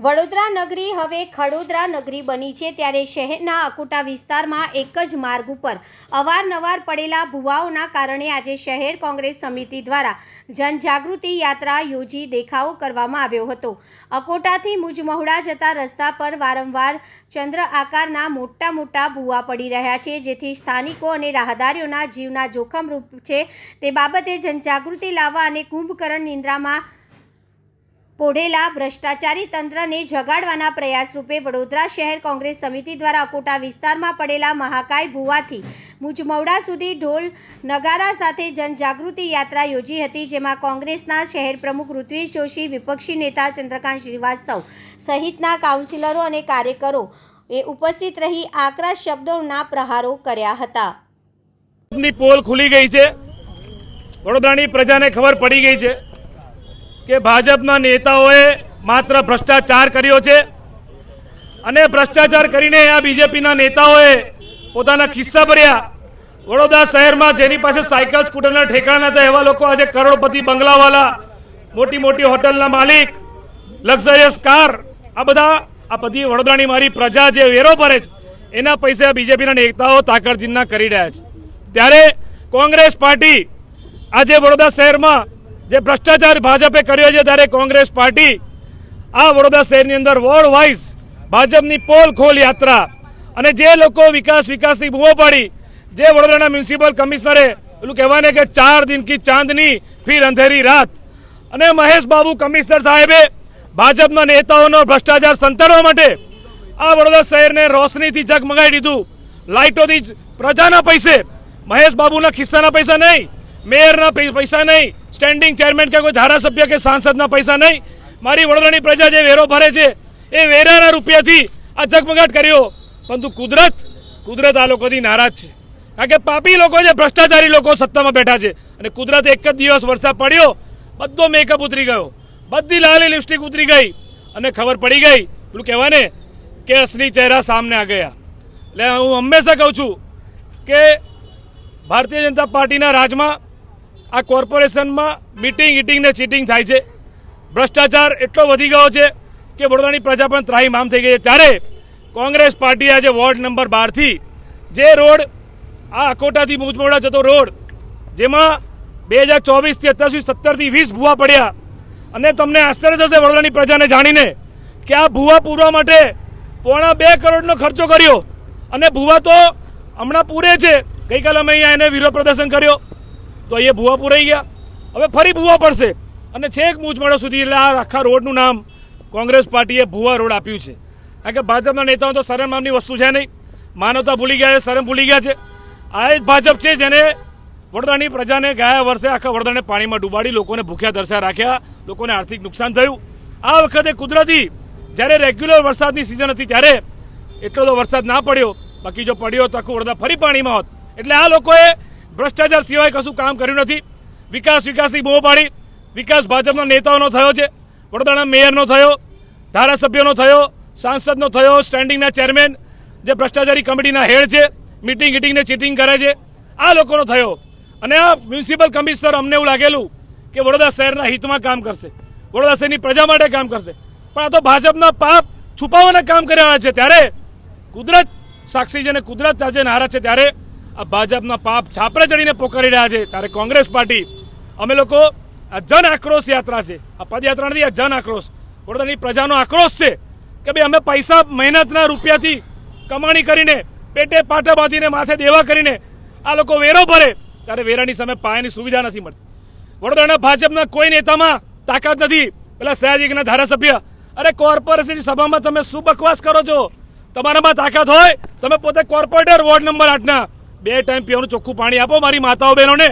વડોદરા નગરી હવે ખડોદરા નગરી બની છે ત્યારે શહેરના અકોટા વિસ્તારમાં એક જ માર્ગ ઉપર અવારનવાર પડેલા ભુવાઓના કારણે આજે શહેર કોંગ્રેસ સમિતિ દ્વારા જનજાગૃતિ યાત્રા યોજી દેખાવો કરવામાં આવ્યો હતો. અકોટાથી મુજમહુડા જતા રસ્તા પર વારંવાર ચંદ્ર આકારના મોટા મોટા ભૂવા પડી રહ્યા છે, જેથી સ્થાનિકો અને રાહદારીઓના જીવના જોખમરૂપ છે. તે બાબતે જનજાગૃતિ લાવવા અને કુંભકરણ નિંદ્રામાં પોઢેલા ભ્રષ્ટાચારી તંત્રને જગાડવાના પ્રયાસ રૂપે વડોદરા શહેર કોંગ્રેસ સમિતિ દ્વારા અકોટા વિસ્તારમાં પડેલા મહાકાય ભૂવાથી મુજમવડા સુધી ઢોલ નગારા સાથે જનજાગૃતિ યાત્રા યોજી હતી, જેમાં કોંગ્રેસના શહેર પ્રમુખ ઋત્વિજ જોશી, વિપક્ષી નેતા ચંદ્રકાંત શ્રીવાસ્તવ સહિતના કાઉન્સિલરો અને કાર્યકરો એ ઉપસ્થિત રહી આકરા શબ્દોના પ્રહારો કર્યા હતા. પોલ ખુલી ગઈ છે. વડોદરાની પ્રજાને ખબર પડી ગઈ છે. કે ભાજપના નેતાઓએ માત્ર ભ્રષ્ટાચાર કર્યો છે અને ભ્રષ્ટાચાર કરીને આ બીજેપીના નેતાઓએ પોતાના ખિસ્સા ભર્યા. વડોદરા શહેરમાં જેની પાસે સાયકલ, સ્કૂટરના ઠેકાણા હતા, એવા લોકો આજે કરોડપતિ બંગલાવાલા, મોટી મોટી હોટલના માલિક, લક્ઝરિયસ કાર, આ બધા, આ બધી વડોદરાની મારી પ્રજા જે વેરો ભરે છે, એના પૈસે આ બીજેપીના નેતાઓ તાકડજીના કરી રહ્યા છે. ત્યારે કોંગ્રેસ પાર્ટી આજે વડોદરા શહેરમાં જે ભ્રષ્ટાચાર ભાજપે કર્યો છે ત્યારે કોંગ્રેસ પાર્ટી આ વડોદરા શહેરની અંદર વોર્ડ વાઇઝ ભાજપની પોલ ખોલ યાત્રા અને જે લોકો વિકાસ વિકાસની બૂમો પાડી, જે વડોદરાના મ્યુનિસિપલ કમિશનરે પેલું કહેવાય કે ચાર દિન કી ચાંદની, ફિર અંધેરી રાત. અને મહેશ બાબુ કમિશનર સાહેબે ભાજપના નેતાઓનો ભ્રષ્ટાચાર સંતાડવા માટે આ વડોદરા શહેરને રોશનીથી ઝગમગાઈ દીધું. લાઇટોથી પ્રજાના પૈસે, મહેશ બાબુના ખિસ્સાના પૈસા નહીં મેયરના પૈસા નહીં. સ્ટેન્ડિંગ ચેરમેન કે કોઈ ધારાસભ્ય કે સાંસદના પૈસા નહીં. મારી વડોદરાની પ્રજા જે વેરો ભરે છે, એ વેરાના રૂપિયાથી આ ઝગમગાટ કર્યો. પરંતુ કુદરત કુદરત આ લોકોથી નારાજ છે. કારણ કે પાપી લોકો છે, ભ્રષ્ટાચારી લોકો સત્તામાં બેઠા છે. અને કુદરત એક જ દિવસ વરસાદ પડ્યો, બધો મેકઅપ ઉતરી ગયો. બધી લાલી લિપસ્ટિક ઉતરી ગઈ. અને ખબર પડી ગઈ, પેલું કહેવાય કે અસલી ચહેરા સામને આ ગયા. એટલે હું હંમેશા કહું છું કે ભારતીય જનતા પાર્ટીના રાજમાં આ કોર્પોરેશનમાં મીટિંગ ઇટિંગ ને ચીટિંગ થાય છે. ભ્રષ્ટાચાર એટલો વધી ગયો છે કે વડોદરાની પ્રજા પણ ત્રાહીમામ થઈ ગઈ છે. ત્યારે કોંગ્રેસ પાર્ટી આજે વોર્ડ નંબર બારથી જે રોડ આ અકોટાથી મુજમોડા જતો રોડ, જેમાં બે હજાર ચોવીસથી અત્યાર સત્તરથી વીસ ભૂવા પડ્યા. અને તમને આશ્ચર્ય થશે વડોદરાની પ્રજાને જાણીને કે આ ભૂવા પૂરવા માટે પોણા બે કરોડનો ખર્ચો કર્યો. અને ભૂવા તો હમણાં પૂરે છે. ગઈકાલે અમે અહીંયા એને વિરોધ પ્રદર્શન કર્યો. તો અહીંયા ભૂવા પૂરાઈ ગયા. હવે ફરી ભૂવા પડશે. અને છેક મૂજમાળો સુધી એટલે આ આખા રોડનું નામ કોંગ્રેસ પાર્ટીએ ભૂવા રોડ આપ્યું છે. કારણ કે ભાજપના નેતાઓ તો શરમ નામની વસ્તુ છે નહીં. માનવતા ભૂલી ગયા છે, શરમ ભૂલી ગયા છે. આ જ ભાજપ છે જેને વડોદરાની પ્રજાને ગયા વર્ષે આખા વડોદરાને પાણીમાં ડૂબાડી લોકોને ભૂખ્યા દર્શા રાખ્યા. લોકોને આર્થિક નુકસાન થયું. આ વખતે કુદરતી જ્યારે રેગ્યુલર વરસાદની સિઝન હતી ત્યારે એટલો તો વરસાદ ના પડ્યો. બાકી જો પડ્યો તો આખું વડોદરા ફરી પાણીમાં હોત. એટલે આ લોકોએ ભ્રષ્ટાચાર સિવાય કશું કામ કર્યું નથી. વિકાસ વિકાસની બહુ પાડી. વિકાસ ભાજપના નેતાઓનો થયો છે. વડોદરાના મેયરનો થયો. ધારાસભ્યોનો થયો. સાંસદનો થયો. સ્ટેન્ડિંગના ચેરમેન. જે ભ્રષ્ટાચારી કમિટીના હેડ છે. મિટિંગ હિટિંગને ચીટિંગ કરે છે. આ લોકોનો થયો. અને આ મ્યુનિસિપલ કમિશનર અમને એવું લાગેલું કે વડોદરા શહેરના હિતમાં કામ કરશે. વડોદરા શહેરની પ્રજા માટે કામ કરશે. પણ આ તો ભાજપના પાપ છુપાવવાના કામ કર્યા છે. ત્યારે કુદરત સાક્ષી છે અને કુદરત આજે નારા છે. ત્યારે આ ભાજપના પાપ છાપરે ચડીને પોકારી રહ્યા છે. ત્યારે કોંગ્રેસ પાર્ટી, અમે લોકો આ જન આક્રોશ યાત્રા છે. આ પદયાત્રા નથી, આ જન આક્રોશ. વડોદરાની પ્રજાનો આક્રોશ છે કે ભાઈ અમે પૈસા મહેનતના રૂપિયાથી કમાણી કરીને, પેટે પાટા બાંધીને, માથે દેવા કરીને આ લોકો વેરો ભરે, ત્યારે વેરાની સામે પાયાની સુવિધા નથી મળતી. વડોદરાના ભાજપના કોઈ નેતામાં તાકાત નથી. પેલા સયાજીના ધારાસભ્ય, અરે કોર્પોરેશનની સભામાં તમે શું બકવાસ કરો છો? તમારામાં તાકાત હોય? તમે પોતે કોર્પોરેટર વોર્ડ નંબર આઠના બે ટાઈમ પીવાનું ચોખ્ખું પાણી આપો મારી માતાઓ બહેનોને.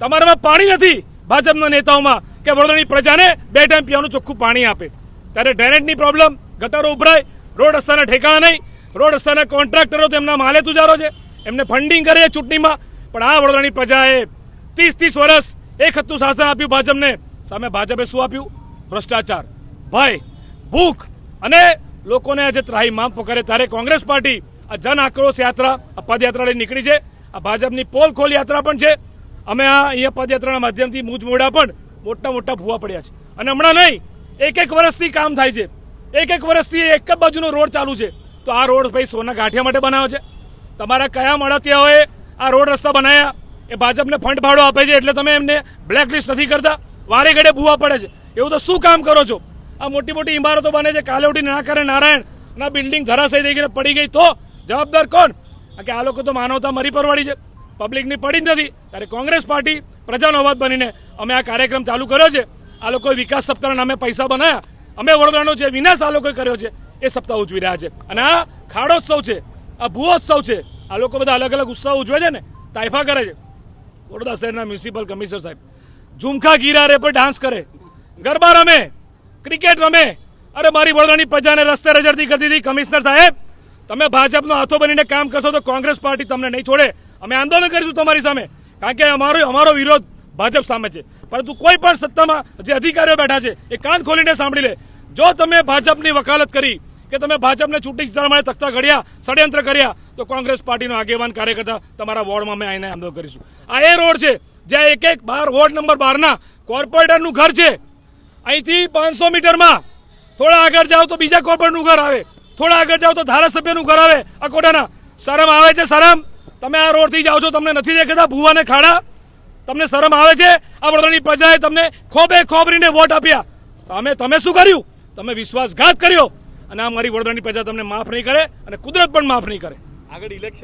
તમારામાં પાણી નથી ભાજપના નેતાઓમાં કે વડોદરાની પ્રજાને બે ટાઈમ પીવાનું ચોખ્ખું પાણી આપે. ત્યારે ડ્રેનેજની પ્રોબ્લેમ ગટરો ઉભરાય, રોડ રસ્તાના ઠેકાણા નહીં, રોડ રસ્તાના કોન્ટ્રાક્ટરો તેમના માલે તુજારો છે. એમને ફંડિંગ કરે છે ચૂંટણીમાં. પણ આ વડોદરાની પ્રજાએ ત્રીસ ત્રીસ વર્ષ એક હતું શાસન આપ્યું ભાજપને. સામે ભાજપે શું આપ્યું? ભ્રષ્ટાચાર. ભય, ભૂખ અને લોકોને આજે ત્રાહીમામ પકડે ત્યારે કોંગ્રેસ પાર્ટી આ જન આક્રોશ યાત્રા પદયાત્રા લઈને નીકળી છે. આ ભાજપની પોલ ખોલ યાત્રા પણ છે. અમે આ અહીંયા પદયાત્રાના માધ્યમથી મૂજ મોડા પણ મોટા મોટા ભૂવા પડ્યા છે. અને હમણાં નહીં, એક એક વર્ષથી કામ થાય છે. એક એક વર્ષથી એક જ બાજુનો રોડ ચાલુ છે. તો આ રોડ ભાઈ સોના ગાંઠિયા માટે બનાવ્યો છે. તમારા કયા મળતિયાઓએ આ રોડ રસ્તા બનાવ્યા? એ ભાજપને ફંડ ભાડો આપે છે એટલે તમે એમને બ્લેકલિસ્ટ નથી કરતા. વારે ઘડે ભૂવા પડે છે. એવું તો શું કામ કરો છો? આ મોટી મોટી ઇમારતો બને છે. કાલે ઉઠીને ના કરે નારાયણ ના બિલ્ડિંગ ધરાશય થઈ ગઈ પડી ગઈ તો જવાબદાર કોણ? કે આ લોકો તો માનવતા મરી પરવાડી છે. પબ્લિકની પડી જ નથી. ત્યારે કોંગ્રેસ પાર્ટી પ્રજાનો અવાજ બનીને અમે આ કાર્યક્રમ ચાલુ કર્યો છે. આ લોકોએ વિકાસ સપ્તાહના નામે પૈસા બનાવ્યા અમે વડોદરાનો જે વિનાશ આ લોકોએ કર્યો છે, એ સપ્તાહ ઉજવી રહ્યા છે. અને આ ખાડોત્સવ છે, આ ભૂઓત્સવ છે, આ લોકો બધા અલગ અલગ ઉત્સવ ઉજવે છે ને તાઇફા કરે છે. વડોદરા શહેરના મ્યુનિસિપલ કમિશનર સાહેબ, ઝુમખા ગીરારે પર ડાન્સ કરે. ગરબા રમે, ક્રિકેટ રમે. અરે મારી વડોદરાની પ્રજાને રસ્તે રજરતી કરતી હતી કમિશનર સાહેબ. તમે ભાજપનો હાથો બનીને કામ કરશો તો કોંગ્રેસ પાર્ટી તમને નહીં છોડે. અમે આંદોલન કરીશું તમારી સામે. કારણ કે અમારો અમારો વિરોધ ભાજપ સામે છે. પરંતુ કોઈ પણ સત્તામાં જે અધિકારીઓ બેઠા છે, એ કાન ખોલીને સાંભળી લે. જો તમે ભાજપની વકાલત કરી, કે તમે ભાજપને ચૂંટણી જીતવા માટે તખતા ઘડ્યા, ષડયંત્ર કર્યા, તો કોંગ્રેસ પાર્ટીનો આગેવાન કાર્યકર્તા તમારા વોર્ડમાં અમે આવીને આંદોલન કરીશું. આ એ રોડ છે, જ્યાં એક એક બાર વોર્ડ નંબર બારના કોર્પોરેટરનું ઘર છે. અહીંથી પાંચસો મીટરમાં થોડા આગળ જાઓ તો બીજા કોર્પોરેટનું ઘર આવે. થોડા આગળ જાઓ તો ધારાસભ્યનું ઘર આવે. અકોટાના શરમ આવે છે, શરમ? તમે આ રોડથી જાઓ છો, તમને નથી દેખાતા? ભૂવાને ખાડા? તમને શરમ આવે છે? આ વડોદરાની પ્રજાએ તમને ખોબે ખોબરીને વોટ આપ્યા. સામે તમે શું કર્યું? તમે વિશ્વાસઘાત કર્યો. અને આ મારી વડોદરાની પ્રજા તમને માફ નહીં કરે અને કુદરત પણ માફ નહીં કરે. આગળ ઇલેક્શન